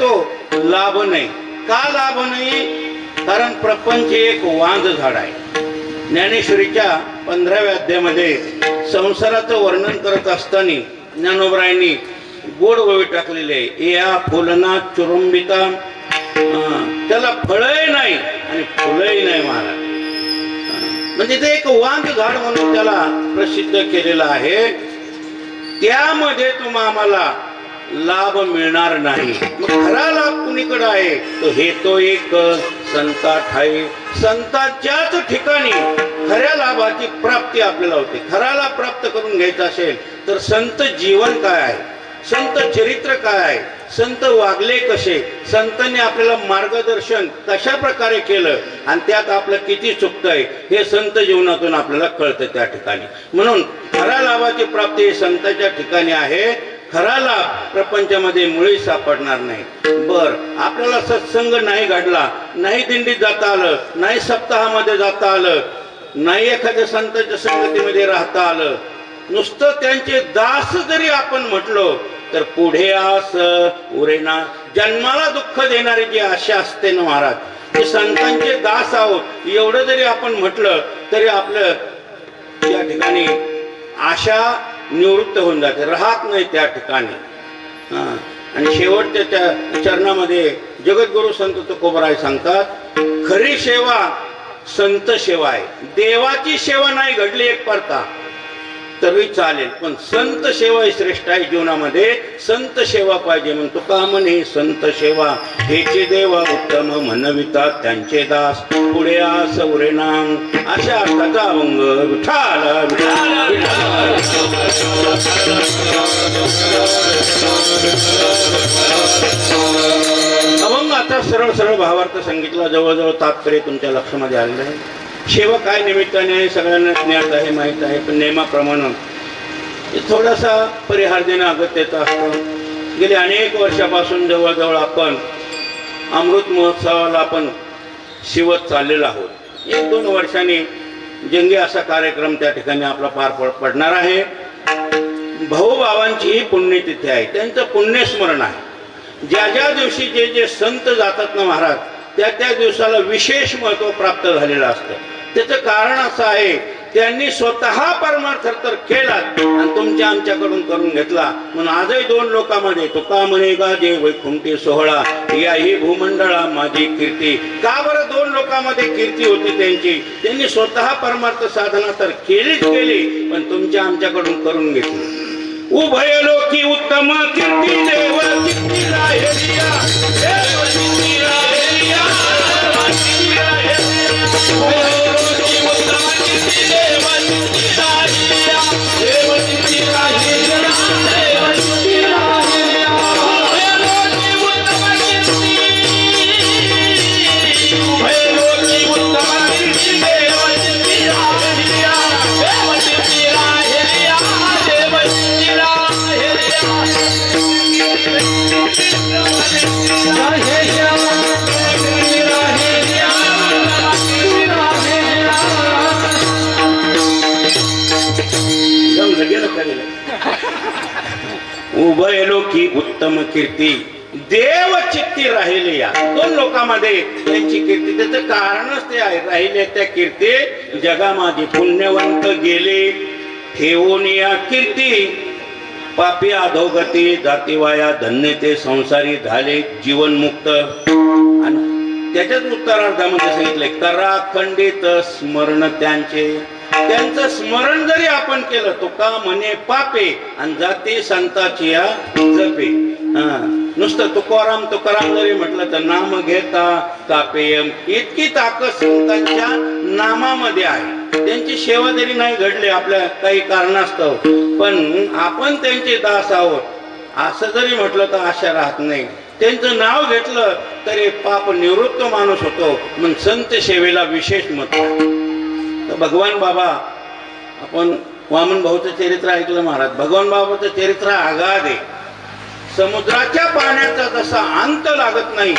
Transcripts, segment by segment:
तो लाभ नाही. का लाभ नाही? कारण प्रपंच एक वांद झाड आहे. ज्ञानेश्वरीच्या पंधराव्या अध्यायामध्ये संसाराचं वर्णन करत असताना ज्ञानोबरायांनी गोड ववी टाकलेले आहे. या फुलना चुरुंबिता त्याला फळही नाही आणि फुलही नाही महाराज. म्हणजे ते एक वांग झाड म्हणून त्याला प्रसिद्ध केलेलं आहे. त्यामध्ये तुम्हा आम्हाला लाभ मिळणार नाही. मग खरा लाभ कुणीकडे आहे? तो हे तो एक संता ठाई संताच्याच ठिकाणी खऱ्या लाभाची प्राप्ती आपल्याला होते. खरा लाभ प्राप्त करून घ्यायचा असेल तर संत जीवन काय आहे? संत चरित्र काय आहे? संत वागले कसे? संतांनी आपल्याला मार्गदर्शन कशा प्रकारे केलं? आणि त्यात आपलं किती चुकतंय हे संत जीवनातून आपल्याला कळतं त्या ठिकाणी. म्हणून खऱ्या लाभाची प्राप्ती संताच्या ठिकाणी आहे. खरा लाभ प्रपंचामध्ये मुळी सापडणार नाही. बर आपल्याला सत्संग नाही घडला नाही दिंडीत जाता आलं नाही सप्ताहामध्ये जाता आलं नाही एखाद्या संतांच्या संगतीमध्ये राहता आलं. नुसतं त्यांचे दास जरी आपण म्हटलो तर पुढे आस उरेना जन्माला दुःख देणारी जी आशा असते ना महाराज ते संतांचे दास आहोत एवढं जरी आपण म्हटलं तरी आपलं या ठिकाणी आशा निवृत्त होऊन जाते राहत नाही त्या ठिकाणी. हा. आणि शेवटच्या त्या चरणामध्ये जगद्गुरु संत तुकोबराय सांगतात खरी सेवा संत सेवा आहे. देवाची सेवा नाही घडली एक परता. तरी चालेल. पण संत सेवा ही श्रेष्ठ आहे जीवनामध्ये. संत सेवा पाहिजे म्हणतो. का म्हणे? संत सेवा. हेचे देवा उत्तम म्हणविता त्यांचे दास. पुढे सौरे नाम. अशा अर्थाचा अभंग. विठाला अभंग आता सरळ सरळ भावार्थ सांगितला. जवळजवळ तात्पर्य तुमच्या लक्षामध्ये आलेलं आहे. सेवा काय निमित्ताने सगळ्यांना ज्ञात आहे माहीत आहे पण नियमाप्रमाणे थोडासा परिहार देणं अगत्यता असतं. गेले अनेक वर्षापासून जवळजवळ आपण अमृत महोत्सवाला आपण शिवत चाललेलो आहोत. एक दोन वर्षांनी जंगी असा कार्यक्रम त्या ठिकाणी आपला पार पड पडणार आहे. भाऊबाबांची ही पुण्यतिथी आहे. त्यांचं पुण्यस्मरण आहे. ज्या ज्या दिवशी जे जे संत जातात ना महाराज त्या त्या दिवसाला विशेष महत्त्व प्राप्त झालेलं असतं. त्याचं कारण असं आहे त्यांनी स्वतः परमार्थ तर केला आणि तुमच्या आमच्याकडून करून घेतला. म्हणून आजही दोन लोकांमध्ये तुका म्हणे गा जे वैकुंठी सोहळा या ही भूमंडळा माझी कीर्ती. का बरं दोन लोकांमध्ये कीर्ती होती त्यांची? त्यांनी स्वतः परमार्थ साधना तर केलीच केली पण तुमच्या आमच्याकडून करून घेतली. उभय लोकी उत्तम कीर्ती देव कीर्ती उभय लोकी उत्तम कीर्ती. देव चित्ती राहिली या. दोन लोकांमध्ये त्यांची कीर्ती. त्याचं कारणच ते आहे. राहिले त्या कीर्ती. जगामध्ये पुण्यवंत गेले. ठेवून या कीर्ती. पापी अधोगती जातीवाया धन्य ते संसारी झाले जीवनमुक्त. आणि त्याच्याच उत्तरार्धामध्ये सांगितले करा खंडित स्मरण त्यांचे. त्यांचं स्मरण जरी आपण केलं तो का म्हणे पापे आणि जाती संताची या जपे. हा. नुसतं तुकाराम तुकाराम जरी म्हटलं तर नाम घेता तापेयम इतकी ताकद संतांच्या नामामध्ये आहे. त्यांची सेवा जरी नाही घडली आपल्या काही कारणास्तव पण आपण त्यांचे दास आहोत. असं जरी म्हटलं तर आशा राहत नाही. त्यांचं नाव घेतलं तरी पाप निवृत्त माणूस होतो म्हणून संत सेवेला विशेष मत आहे. तर भगवान बाबा आपण वामन भाऊचं चरित्र ऐकलं महाराज भगवान बाबाचं चरित्र आगाध आहे. समुद्राच्या पाण्याचा जसा अंत लागत नाही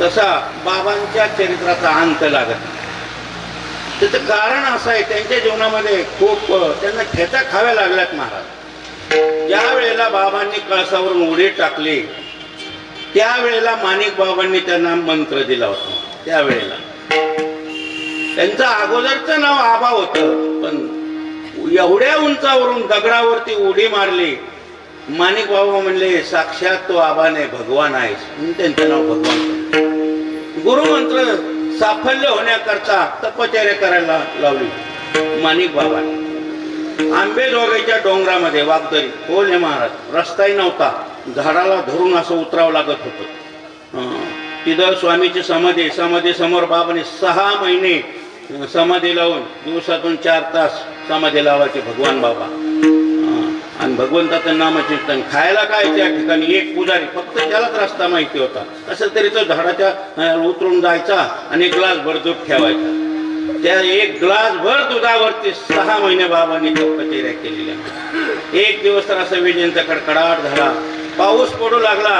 तसा बाबांच्या चरित्राचा अंत लागत नाही. त्याचं कारण असं आहे त्यांच्या जीवनामध्ये खूप त्यांना ठेचा खाव्या लागल्यात महाराज. ज्या वेळेला बाबांनी कळसावरून उडी टाकली त्यावेळेला माणिक बाबांनी त्यांना मंत्र दिला होता. त्यावेळेला. त्यांचं अगोदरचं नाव आबा होतं पण एवढ्या उंचावरून दगडावरती उडी मारली. माणिक बाबा म्हणले साक्षात तो आबाने नाही भगवान आहेस. म्हणून त्यांचं नाव भगवान गुरुमंत्र साफल्य होण्याकरता तपचर्या करायला लावली. माणिक बाबा. आंबेजोगाईच्या डोंगरामध्ये वागदरी कोल्हे महाराज. रस्ताही नव्हता. झाडाला धरून असं उतरावं लागत होतं. तिथं स्वामीची समाधी समाधी समोर बाबाने सहा महिने समाधी लावून दिवसातून चार तास समाधी लावायचे भगवान बाबा. आणि भगवंताचं नामचिंतन खायला काय त्या ठिकाणी? एक पुजारी फक्त त्यालाच रस्ता माहिती होता. असं तरी तो झाडाच्या उतरून जायचा आणि ग्लास भर दूध ठेवायचा. त्या एक ग्लास भर दुधावरती सहा महिने बाबांनी तपश्चर्या केलेल्या. एक दिवस तर असं विजेंचा कडकडाट झाला. पाऊस पडू लागला.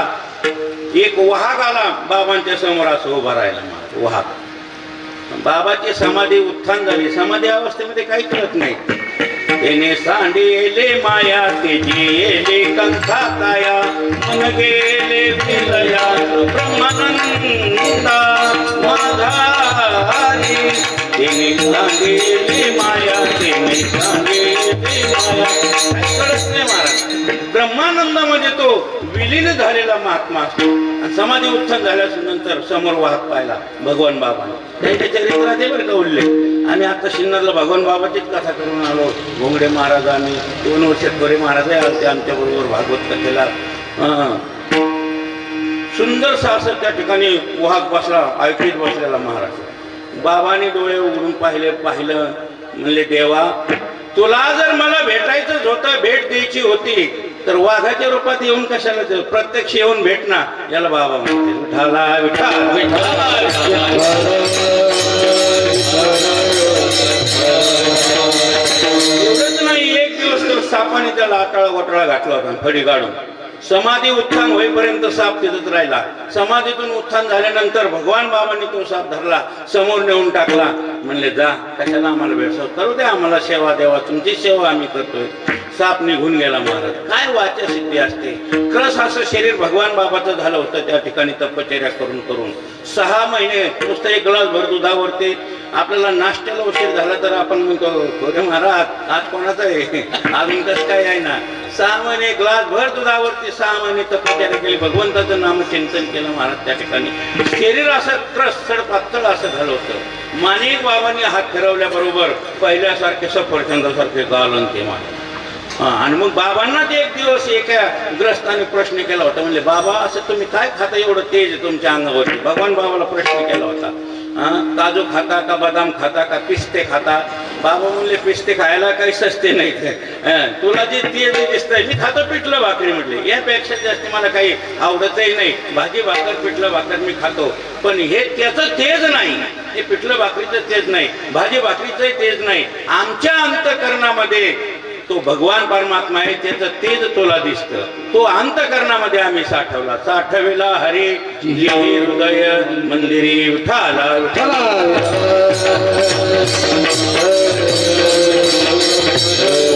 एक वाहक आला. बाबांच्या समोर असं उभा राहिला महाराज वाहक बाबाची समाधी उत्थान झाली. समाधी अवस्थेमध्ये काही कळत नाही. त्याने सांडेले माया तेजी कंथा काया. मन गेले विलया ब्रह्मानंदा माझारी त्याने सांडेले माया तिने सांडेले माया. काही कळत नाही मला. महाराज ब्रह्मानंदामध्ये तो विलीन झालेला महात्मा असतो. आणि समाधी उत्थान झाल्यानंतर समोर वाहत पाहिला भगवान बाबा त्यांच्या चरित्रात बरं का उल्लेख आणि आता शिन्नरला भगवान बाबाचीच कथा करून आलो. घोंगडे महाराजांनी दोन वर्षात गोरे महाराज आले आमच्या बरोबर भागवत कथेला. सुंदर असं त्या ठिकाणी वाहक बसला ऐकत बसलेला महाराज. बाबाने डोळे उघडून पाहिले पाहिलं. म्हणले देवा तुला जर मला भेटायचंच होतं भेट द्यायची होती तर वाघाच्या रूपात येऊन कशाला ते? प्रत्यक्ष येऊन भेट ना याला बाबा म्हणते विठाला विठाल नाही एक दिवस तर सापाने त्याला आटाळा गोटाळा घातला होता फडी काढून समाधी उत्थान होईपर्यंत साप तिथंच राहिला. समाधीतून उत्थान झाल्यानंतर भगवान बाबांनी तो साप धरला समोर नेऊन टाकला. म्हणले जा कशाला आम्हाला भेटसाव करू द्या आम्हाला सेवा देवा तुमची सेवा आम्ही करतोय. साप निघून गेला महाराज. काय वाच्या सिद्धी असते? खरंच असं शरीर भगवान बाबाचं झालं होतं त्या ठिकाणी तपश्चर्या करून करून. सहा महिने नुसतं एक ग्लास भर दुधावरती. आपल्याला नाश्त्याला उशीर झाला तर आपण म्हणतो महाराज आज कोणाचा आहे? अजून कसं काय आहे ना? सहा महिने ग्लास भर दुधावरती सहा महिने तपश्चर्या केली भगवंताचं नाम चिंतन केलं महाराज त्या ठिकाणी. शरीर असं त्रसड पातळ असं झालं होतं. माणिक बाबांनी हात फिरवल्याबरोबर पहिल्यासारखे सफरचंदासारखे गालन ते महाराज आणि मग बाबांना ते एक दिवस एका ग्रस्ताने प्रश्न केला होता म्हणजे बाबा असं तुम्ही काय खाता? एवढं तेज तुमच्या अंगावरती. भगवान बाबाला प्रश्न केला होता हा, काजू खाता का बदाम खाता का? पिस्ते खाता? बाबा म्हणले पिस्ते खायला काही सस्ते नाहीत तुला जे तेज दिसतंय मी खातो पिठलं भाकरी म्हटले. यापेक्षा जास्त मला काही आवडतही नाही. भाजी भाकर पिठलं भाकर मी खातो. पण हे त्याचं तेज नाही. हे पिठलं भाकरीचं तेज नाही. भाजी भाकरीचंही तेज नाही. आमच्या अंतकरणामध्ये तो भगवान परमात्मा आहे त्याचं तेज तुला दिसत. तो अंतकरणामध्ये आम्ही साठवला. साठविला हरे हृदय मंदिरी विठाला विठाला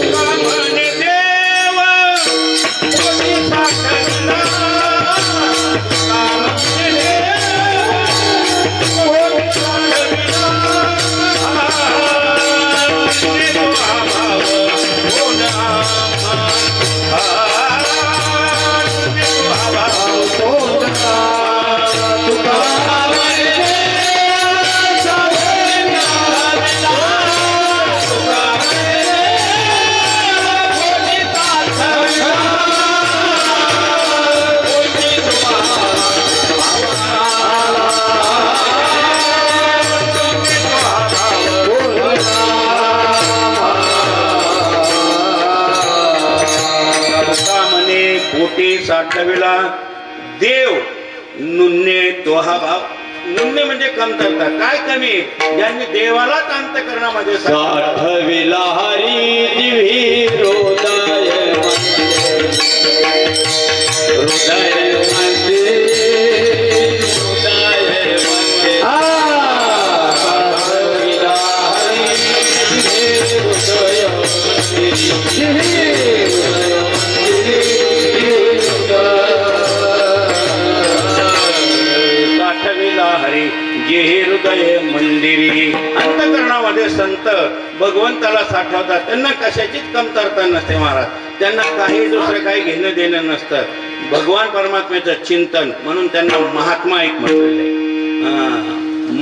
साठविला. देव नुन्ने तो हा भाव. नुन्ने म्हणजे कमतरता काय कमी? ज्यांनी देवालाच अंतकरणामध्ये साठवलं. साठविला हरी दिवी हृदय हृदय कशाचीच कमतरता नसते महाराज. त्यांना काही दुसरं काही घेणं देणं नसतं. भगवान परमात्म्याचं चिंतन म्हणून त्यांना महात्मा एक म्हटलेलं आहे.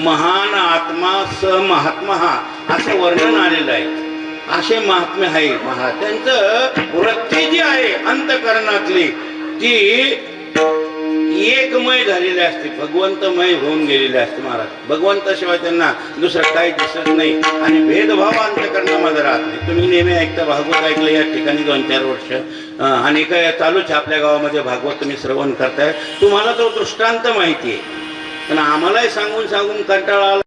महान आत्मा स महात्मा हा असं वर्णन आलेलं आहे. असे महात्मे आहे महाराज. त्यांचं वृत्ती जी आहे अंतकरणातली ती एकमय झालेली असते भगवंतमय होऊन गेलेले असते महाराज. भगवंताशिवाय त्यांना दुसरं काही दिसत नाही. आणि भेदभाव अंतकरणामध्ये राहत नाही. तुम्ही नेहमी ऐकता भागवत ऐकलं या ठिकाणी दोन चार वर्ष. आणि काय चालूच आपल्या गावामध्ये भागवत तुम्ही श्रवण करताय. तुम्हाला तो दृष्टांत माहिती आहे. पण आम्हालाही सांगून सांगून कंटाळा आला.